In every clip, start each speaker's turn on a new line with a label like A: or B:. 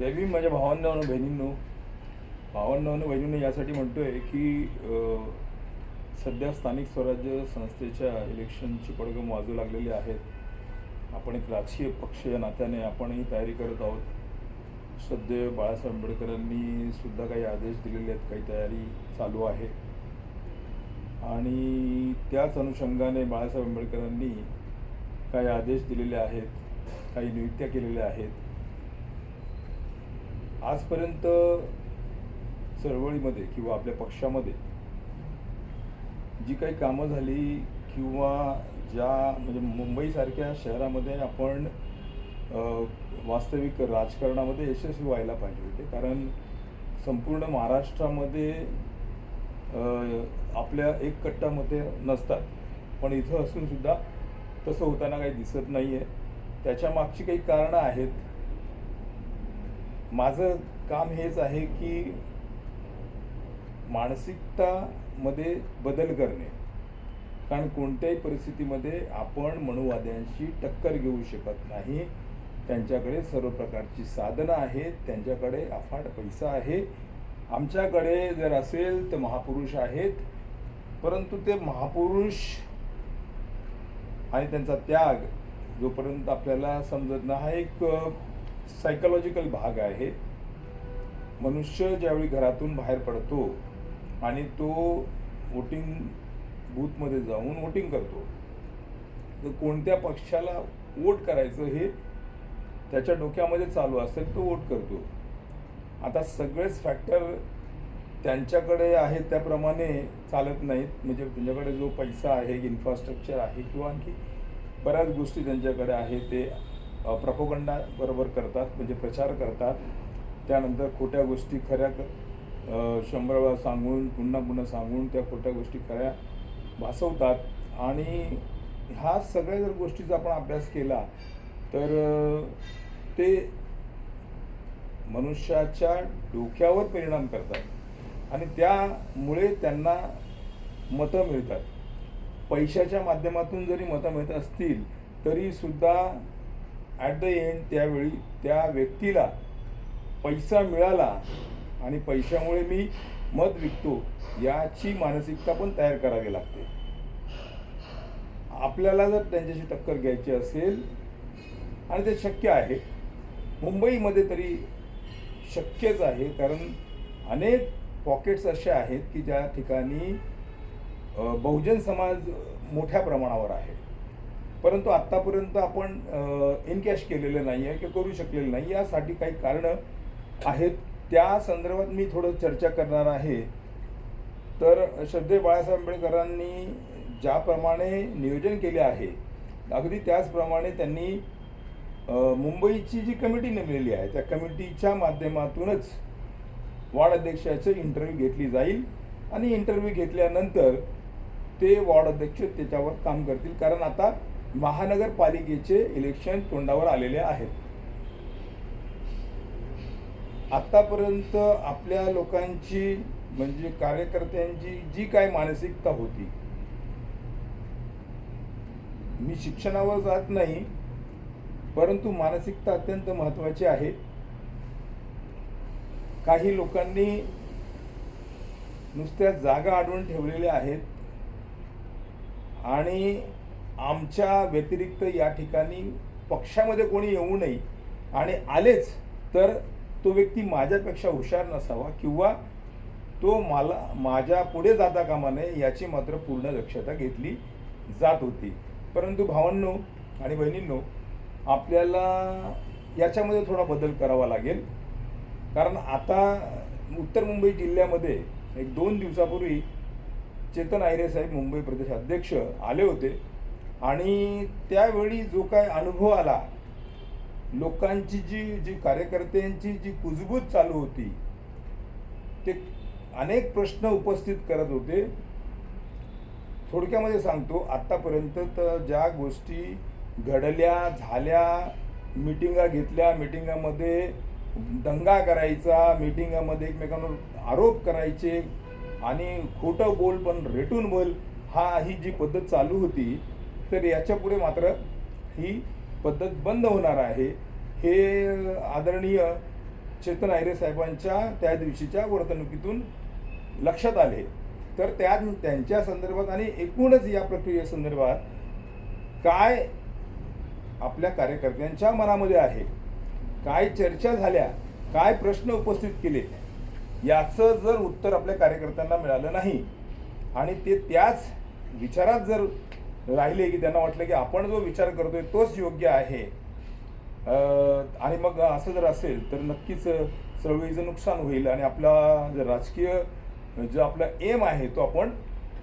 A: मी माझ्या भावांना आणि बहिणींनो. भावांना आणि बहिणींनो यासाठी म्हणतोय की सध्या स्थानिक स्वराज्य संस्थेच्या इलेक्शनची पडगम वाजू लागलेली आहेत. आपण एक राजकीय पक्ष या नात्याने आपणही तयारी करत आहोत. सध्या बाळासाहेब आंबेडकरांनी सुद्धा काही आदेश दिलेले आहेत काही तयारी चालू आहे. आणि त्याच अनुषंगाने बाळासाहेब आंबेडकरांनी काही आदेश दिलेले आहेत काही नियुक्त्या केलेल्या आहेत. आजपर्यंत चळवळीमध्ये किंवा आपल्या पक्षामध्ये जी काही कामं झाली किंवा ज्या म्हणजे मुंबईसारख्या शहरामध्ये आपण वास्तविक राजकारणामध्ये यशस्वी व्हायला पाहिजे होते. कारण संपूर्ण महाराष्ट्रामध्ये आपल्या एक कट्टा नसतात. पण इथं असूनसुद्धा तसं होताना काही दिसत नाही आहे त्याच्या मागची काही कारणं आहेत. माझं काम हेच आहे की मानसिकतामध्ये बदल करणे. कारण कोणत्याही परिस्थितीमध्ये आपण मनुवाद्यांशी टक्कर घेऊ शकत नाही. त्यांच्याकडे सर्व प्रकारची साधनं आहेत त्यांच्याकडे अफाट पैसा आहे. आमच्याकडे जर असेल तर महापुरुष आहेत. परंतु ते महापुरुष आणि त्यांचा त्याग जोपर्यंत आपल्याला समजत नाही हा एक सायकोलॉजिकल भाग आहे. मनुष्य ज्यावेळी घरातून बाहेर पडतो आणि तो वोटिंग बूथमध्ये जाऊन वोटिंग करतो तर कोणत्या पक्षाला वोट करायचं हे त्याच्या डोक्यामध्ये चालू असेल तो वोट करतो. आता सगळेच फॅक्टर त्यांच्याकडे आहेत त्याप्रमाणे चालत नाहीत. म्हणजे त्यांच्याकडे जो पैसा आहे इन्फ्रास्ट्रक्चर आहे किंवा आणखी बऱ्याच गोष्टी त्यांच्याकडे आहे ते प्रपोगंडा बरोबर करतात म्हणजे प्रचार करतात. त्यानंतर खोट्या गोष्टी खऱ्या शंभर वेळा सांगून पुन्हा पुन्हा सांगून त्या खोट्या गोष्टी खऱ्या भासवतात. आणि ह्या सगळ्या जर गोष्टीचा आपण अभ्यास केला तर ते मनुष्याच्या डोक्यावर परिणाम करतात. आणि त्यामुळे त्यांना मतं मिळतात. पैशाच्या माध्यमातून जरी मतं मिळत असतील तरीसुद्धा ॲट द एंड त्यावेळी त्या व्यक्तीला पैसा मिळाला आणि पैशामुळे मी मत विकतो याची मानसिकता पण तयार करावी लागते. आपल्याला जर त्यांच्याशी टक्कर घ्यायची असेल आणि ते शक्य आहे मुंबईमध्ये तरी शक्यच आहे कारण अनेक पॉकेट्स असे आहेत की ज्या ठिकाणी बहुजन समाज मोठ्या प्रमाणावर आहे. परंतु आत्तापर्यंत आपण इनकॅश केलेलं नाही आहे किंवा करू शकलेलं नाही. यासाठी काही कारणं आहेत. त्या संदर्भात मी थोडं चर्चा करणार आहे. तर श्रद्धे बाळासाहेब आंबेडकरांनी ज्याप्रमाणे नियोजन केले आहे अगदी त्याचप्रमाणे त्यांनी मुंबईची जी कमिटी नेमलेली आहे त्या कमिटीच्या माध्यमातूनच वॉर्ड अध्यक्षाचं इंटरव्ह्यू घेतली जाईल. आणि इंटरव्ह्यू घेतल्यानंतर ते वॉर्ड अध्यक्ष त्याच्यावर काम करतील. कारण आता महानगरपालिकेचे इलेक्शन तोंडावर आलेले आहेत. आतापर्यंत आपल्या लोकांची म्हणजे कार्यकर्त्यांची जी काय मानसिकता होती मी शिक्षणावर जात नाही परंतु मानसिकता अत्यंत महत्त्वाची आहे. काही लोकांनी नुसत्या जागा अडवून ठेवलेल्या आहेत आणि आमच्या व्यतिरिक्त या ठिकाणी पक्षामध्ये कोणी येऊ नये आणि आलेच तर तो व्यक्ती माझ्यापेक्षा हुशार नसावा किंवा तो मला माझ्या पुढे जाता कामा नये याची मात्र पूर्ण दक्षता घेतली जात होती. परंतु भावांनो आणि बहिणींनो आपल्याला याच्यामध्ये थोडा बदल करावा लागेल. कारण आता उत्तर मुंबई जिल्ह्यामध्ये एक दोन दिवसापूर्वी चेतन आयरे साहेब मुंबई प्रदेश अध्यक्ष आले होते. आणि त्यावेळी जो काय अनुभव आला लोकांची जी जी कार्यकर्त्यांची जी कुजबूज चालू होती ते अनेक प्रश्न उपस्थित करत होते. थोडक्यामध्ये सांगतो आत्तापर्यंत तर ज्या गोष्टी घडल्या झाल्या मिटिंगा घेतल्या मिटिंगामध्ये दंगा करायचा मिटिंगामध्ये एकमेकांवर आरोप करायचे आणि खोटं बोल पण रेटून बोल हा ही जी पद्धत चालू होती तर याच्यापुढे मात्र ही पद्धत बंद होणार आहे. हे आदरणीय चेतन आयरे साहेबांच्या त्या दिवशीच्या वर्तणुकीतून लक्षात आले. तर त्या त्यांच्या संदर्भात आणि एकूणच या प्रक्रियेसंदर्भात काय आपल्या कार्यकर्त्यांच्या मनामध्ये आहे? काय चर्चा झाल्या? काय प्रश्न उपस्थित केले? याचं जर उत्तर आपल्या कार्यकर्त्यांना मिळालं नाही आणि ते त्याच विचारात जर राहिले की त्यांना वाटलं की आपण जो विचार करतोय तोच योग्य आहे. आणि मग असं जर असेल तर नक्कीच चळवळीचं नुकसान होईल आणि आपला जर राजकीय जो आपला एम आहे तो आपण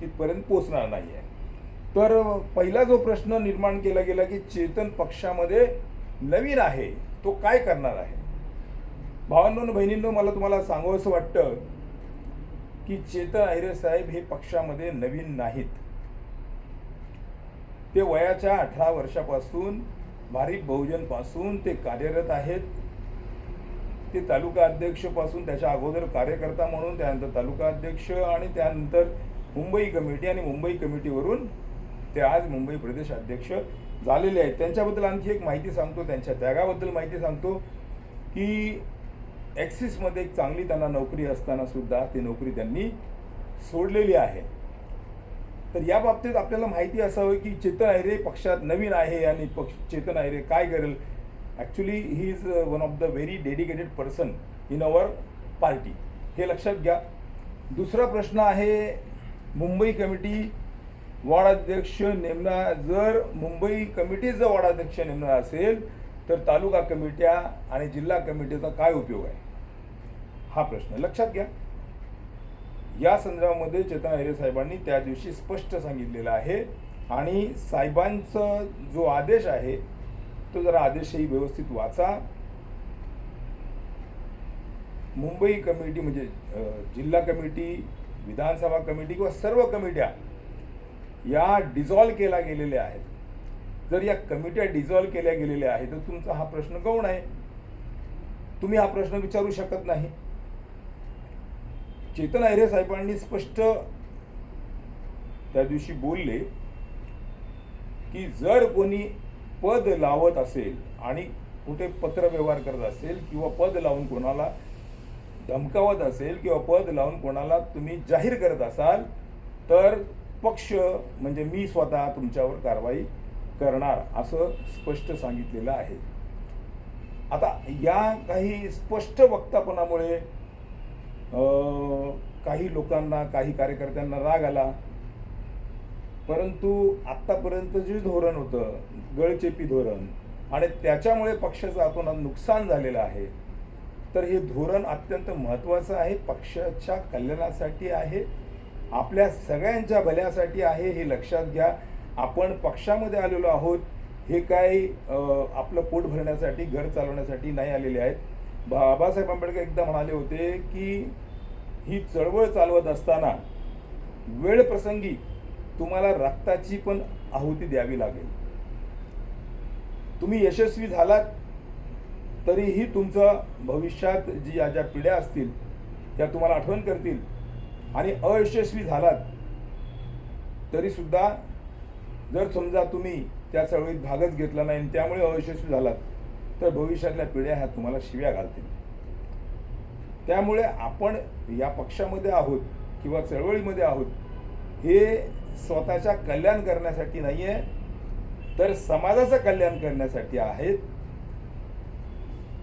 A: तिथपर्यंत पोचणार नाही आहे तर पहिला जो प्रश्न निर्माण केला गेला की चेतन पक्षामध्ये नवीन आहे तो काय करणार आहे? भावांनो बहिणींनो मला तुम्हाला सांगावंसं वाटतं की चेतन अहिरे साहेब हे पक्षामध्ये नवीन नाहीत. ते वयाच्या अठरा वर्षापासून भारिप बहुजनपासून ते कार्यरत आहेत. ते तालुका अध्यक्षपासून त्याच्या अगोदर कार्यकर्ता म्हणून त्यानंतर तालुका अध्यक्ष आणि त्यानंतर मुंबई कमिटी आणि मुंबई कमिटीवरून ते आज मुंबई प्रदेश अध्यक्ष झालेले आहेत. त्यांच्याबद्दल आणखी एक माहिती सांगतो त्यांच्या त्यागाबद्दल माहिती सांगतो की ॲक्सिसमध्ये एक चांगली त्यांना नोकरी असताना सुद्धा ती नोकरी त्यांनी सोडलेली आहे. तर या बाबतीत आपल्याला माहिती असावं की चेतन आयरे पक्षात नवीन आहे आणि पक्ष चेतन आयरे काय करेल? Actually he is one of the very dedicated person in our party हे लक्षात घ्या. दुसरा प्रश्न आहे मुंबई कमिटी वार्डाध्यक्ष नेमणार जर मुंबई कमिटीचं वार्डाध्यक्ष नेमणार असेल तर तालुका कमिट्या आणि जिल्हा कमिटीचा काय उपयोग आहे? हा प्रश्न. लक्षात घ्या. या संदर्भामध्ये चेतन अहिरे साहेबांनी त्या दिवशी स्पष्ट सांगितलेलं आहे. आणि साहेबांचा जो आदेश आहे तो जरा आदेशही व्यवस्थित वाचा. मुंबई कमिटी म्हणजे जिल्हा कमिटी विधानसभा कमिटी किंवा सर्व कमिट्या या डिझॉल्व केल्या गेलेल्या आहेत. जर या कमिट्या डिझॉल्व केल्या गेलेल्या आहेत तर तुमचा हा प्रश्न गौण आहे. तुम्ही हा प्रश्न विचारू शकत नाही. चेतन अहिरे साहेबांनी स्पष्ट त्या दिवशी बोलले की जर कोणी पद लावत असेल आणि कुठे पत्रव्यवहार करत असेल किंवा पद लावून कोणाला धमकावत असेल किंवा पद लावून कोणाला तुम्ही जाहीर करत असाल तर पक्ष म्हणजे मी स्वतः तुमच्यावर कारवाई करणार असं स्पष्ट सांगितलेलं आहे. आता या काही स्पष्ट वक्तापणामुळे काही लोकांना काही कार्यकर्त्यांना राग आला. परंतु आत्तापर्यंत जे धोरण होतं गळचेपी धोरण आणि त्याच्यामुळे पक्षाचं आपण नुकसान झालेलं आहे तर हे धोरण अत्यंत महत्त्वाचं आहे. पक्षाच्या कल्याणासाठी आहे. आपल्या सगळ्यांच्या भल्यासाठी आहे हे लक्षात घ्या. आपण पक्षामध्ये आलेलो आहोत. हे काही आपलं पोट भरण्यासाठी घर चालवण्यासाठी नाही आलेले आहेत. बाबासाहेब आंबेडकर एकदा म्हणाले होते की ही चळवळ चालवत असताना वेळ प्रसंगी तुम्हाला रक्ताची पण आहुती द्यावी लागेल. तुम्ही यशस्वी झालात तरीही तुमचं भविष्यात जी या ज्या पिढ्या असतील त्या तुम्हाला आठवण करतील आणि अयशस्वी झालात. तरीसुद्धा जर समजा तुम्ही त्या चळवळीत भागच घेतला नाही आणि त्यामुळे अयशस्वी झालात तर भविष्यातल्या पिढ्या ह्या तुम्हाला शिव्या घालतील. त्यामुळे आपण या पक्षामध्ये आहोत किंवा चळवळीमध्ये आहोत हे स्वतःच्या कल्याण करण्यासाठी नाही आहे तर समाजाचं कल्याण करण्यासाठी आहेत.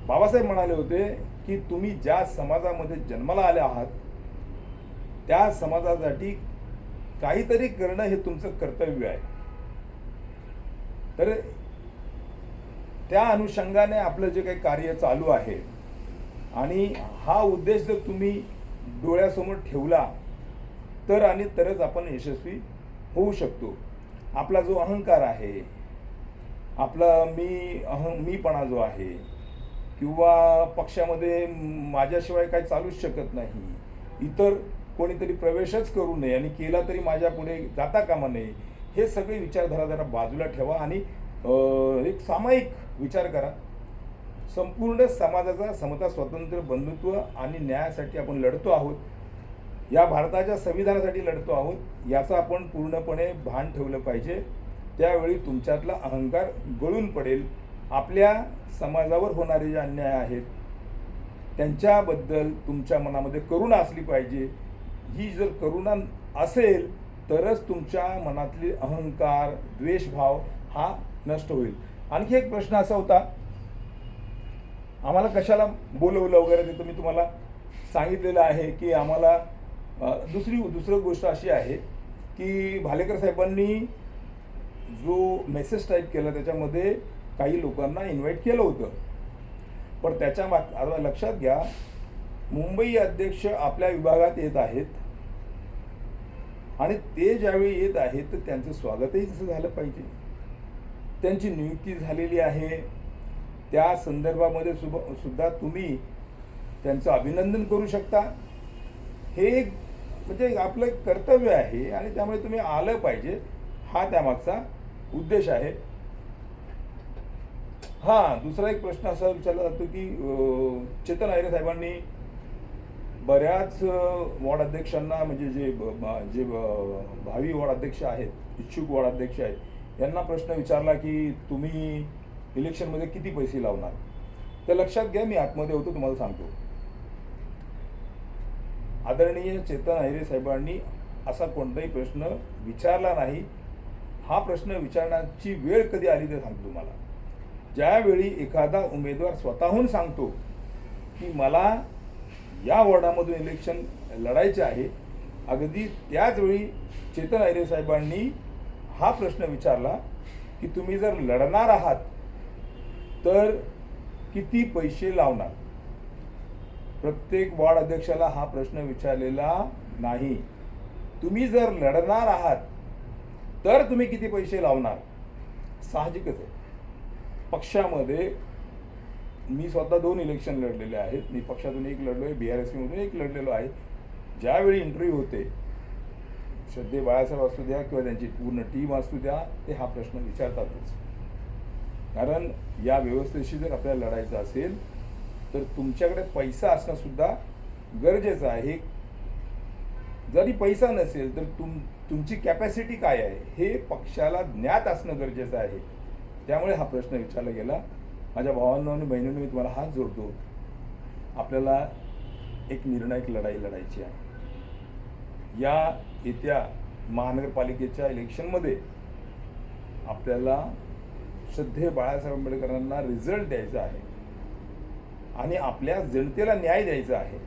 A: बाबासाहेब म्हणाले होते की तुम्ही ज्या समाजामध्ये जन्माला आले आहात त्या समाजासाठी काहीतरी करणं हे तुमचं कर्तव्य आहे. तर त्या अनुषंगाने आपलं जे काही कार्य चालू आहे. आणि हा उद्देश जर तुम्ही डोळ्यासमोर ठेवला तर आणि तरच आपण यशस्वी होऊ शकतो. आपला जो अहंकार आहे आपला मी अहं मीपणा जो आहे किंवा पक्षामध्ये माझ्याशिवाय काही चालूच शकत नाही इतर कोणीतरी प्रवेशच करू नये आणि केला तरी माझ्या पुढे जाता कामा नये हे सगळे विचारधारा जरा बाजूला ठेवा आणि एक सामायिक विचार करा. संपूर्ण समाजाचा समता स्वातंत्र्य बंधुत्व आणि न्यायासाठी आपण लढतो आहोत. या भारताच्या संविधानासाठी लढतो आहोत. याचं आपण पूर्णपणे भान ठेवलं पाहिजे. त्यावेळी तुमच्यातला अहंकार गळून पडेल. आपल्या समाजावर होणारे जे अन्याय आहेत त्यांच्याबद्दल तुमच्या मनामध्ये करुणा असली पाहिजे. ही जर करुणा असेल तरच तुमच्या मनातली अहंकार द्वेषभाव हा नष्ट होईल. आणखी एक प्रश्न असा होता आम्हाला कशाला बोलवलं वगैरे ते तुम्ही तुम्हाला सांगितलेलं आहे की आम्हाला दुसरी दुसरी गोष्ट अशी आहे की भालेकर साहेबांनी जो मेसेज टाईप केला त्याच्यामध्ये काही लोकांना इन्व्हाइट केलं होतं. पण त्याच्या माग आता लक्षात घ्या मुंबई अध्यक्ष आपल्या विभागात येत आहेत आणि ते ज्यावेळी येत आहेत तर त्यांचं स्वागतही तसं झालं पाहिजे. त्यांची नियुक्ती झालेली आहे. त्या संदर्भामध्ये सुब- सुद्धा तुम्ही त्यांचं अभिनंदन करू शकता. हे एक म्हणजे आपलं एक कर्तव्य आहे आणि त्यामुळे तुम्ही आलं पाहिजे. हा त्यामागचा उद्देश आहे. हा दुसरा एक प्रश्न असा विचारला जातो की चेतन आयरे साहेबांनी बऱ्याच वॉर्ड अध्यक्षांना म्हणजे जे जे भावी वॉर्ड अध्यक्ष आहेत इच्छुक वॉर्ड अध्यक्ष आहेत यांना प्रश्न विचारला की तुम्ही इलेक्शनमध्ये किती पैसे लावणार? तर लक्षात घ्या मी आतमध्ये होतो तुम्हाला सांगतो. आदरणीय चेतन अहिरे साहेबांनी असा कोणताही प्रश्न विचारला नाही. हा प्रश्न विचारण्याची वेळ कधी आली ते सांगतो तुम्हाला. ज्यावेळी एखादा उमेदवार स्वतःहून सांगतो की मला या वॉर्डामधून इलेक्शन लढायचे आहे अगदी त्याचवेळी चेतन अहिरे साहेबांनी हा प्रश्न विचारला की तुम्ही जर लढणार आहात तर किती पैसे लावणार? प्रत्येक वॉर्ड अध्यक्षाला हा प्रश्न विचारलेला नाही. तुम्ही जर लढणार आहात तर तुम्ही किती पैसे लावणार? साहजिकच आहे. पक्षामध्ये मी स्वतः दोन इलेक्शन लढलेले आहेत. मी पक्षातून एक लढलो आहे बी आर एस पीमधून एक लढलेलो आहे. ज्यावेळी इंटरव्ह्यू होते श्रद्धे बाळासाहेब असू द्या किंवा त्यांची पूर्ण टीम असू द्या ते हा प्रश्न विचारतातच. कारण या व्यवस्थेशी जर आपल्याला लढायचं असेल तर तुमच्याकडे पैसा असणं सुद्धा गरजेचं आहे. जरी पैसा नसेल तर तुम तुमची कॅपॅसिटी काय आहे हे पक्षाला ज्ञात असणं गरजेचं आहे. त्यामुळे हा प्रश्न विचारला गेला. माझ्या भावांना आणि बहिणींना मी तुम्हाला हात जोडतो. आपल्याला एक निर्णायक लढाई लढायची आहे. या येत्या महानगरपालिकेच्या इलेक्शनमध्ये आपल्याला श्रद्धे बाळासाहेब आंबेडकरांना रिझल्ट द्यायचा आहे. आणि आपल्या जनतेला न्याय द्यायचा आहे.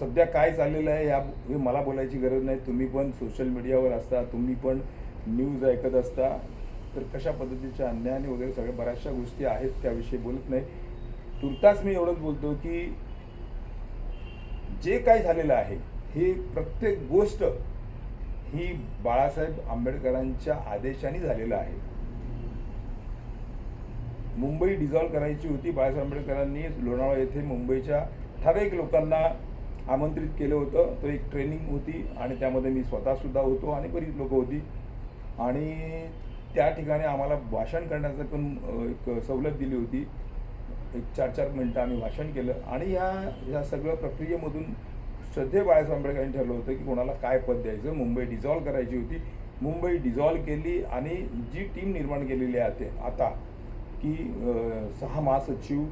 A: सध्या काय चाललेलं आहे या हे मला बोलायची गरज नाही. तुम्ही पण सोशल मीडियावर असता तुम्ही पण न्यूज ऐकत असता. तर कशा पद्धतीच्या अन्याय वगैरे सगळ्या बऱ्याचशा गोष्टी आहेत त्याविषयी बोलत नाही. तुर्तास मी एवढंच बोलतो की जे काय झालेलं आहे हे प्रत्येक गोष्ट ही बाळासाहेब आंबेडकरांच्या आदेशाने झालेलं आहे. मुंबई डिझॉल्व करायची होती बाळासाहेब आंबेडकरांनी लोणावळा येथे मुंबईच्या ठराविक लोकांना आमंत्रित केलं होतं. तो एक ट्रेनिंग होती आणि त्यामध्ये मी स्वतःसुद्धा होतो आणि बरीच लोकं होती. आणि त्या ठिकाणी आम्हाला भाषण करण्याचं पण एक सवलत दिली होती. एक चार चार मिनटं आम्ही भाषण केलं. आणि या ह्या सगळ्या प्रक्रियेमधून श्रद्धे बाळासाहेब आंबेडकरांनी ठरलं होतं की कोणाला काय पद द्यायचं. मुंबई डिझॉल्व करायची होती. मुंबई डिझॉल्व केली आणि जी टीम निर्माण केलेली आहे ते- आता की सहा महासचिव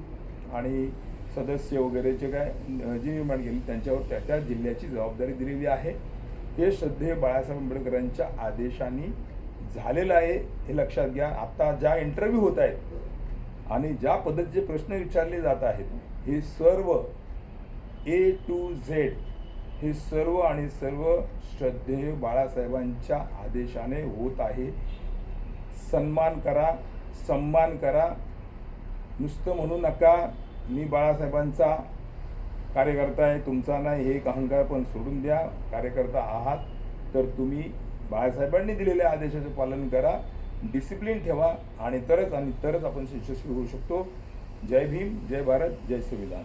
A: आणि सदस्य वगैरे जे काय जी निर्माण केली त्यांच्यावर त्या त्या जिल्ह्याची जबाबदारी दिलेली आहे. हे श्रद्धे बाळासाहेब आंबेडकरांच्या आदेशाने झालेलं आहे हे लक्षात घ्या. आत्ता ज्या इंटरव्ह्यू होत आहेत आणि ज्या पद्धतीचे प्रश्न विचारले जात आहेत हे सर्व ए टू झेड हे सर्व आणि सर्व श्रद्धेय बाळासाहेबांच्या आदेशाने होत आहे. सन्मान करा सन्मान करा. नुसतं म्हणू नका मी बाळासाहेबांचा कार्यकर्ता आहे तुमचा नाही हे एक अहंकार पण सोडून द्या. कार्यकर्ता आहात तर तुम्ही बाळासाहेबांनी दिलेल्या आदेशाचे पालन करा. डिसिप्लिन ठेवा आणि तरच आणि तरच आपण यशस्वी होऊ शकतो. जय भीम जय भारत जय संविधान.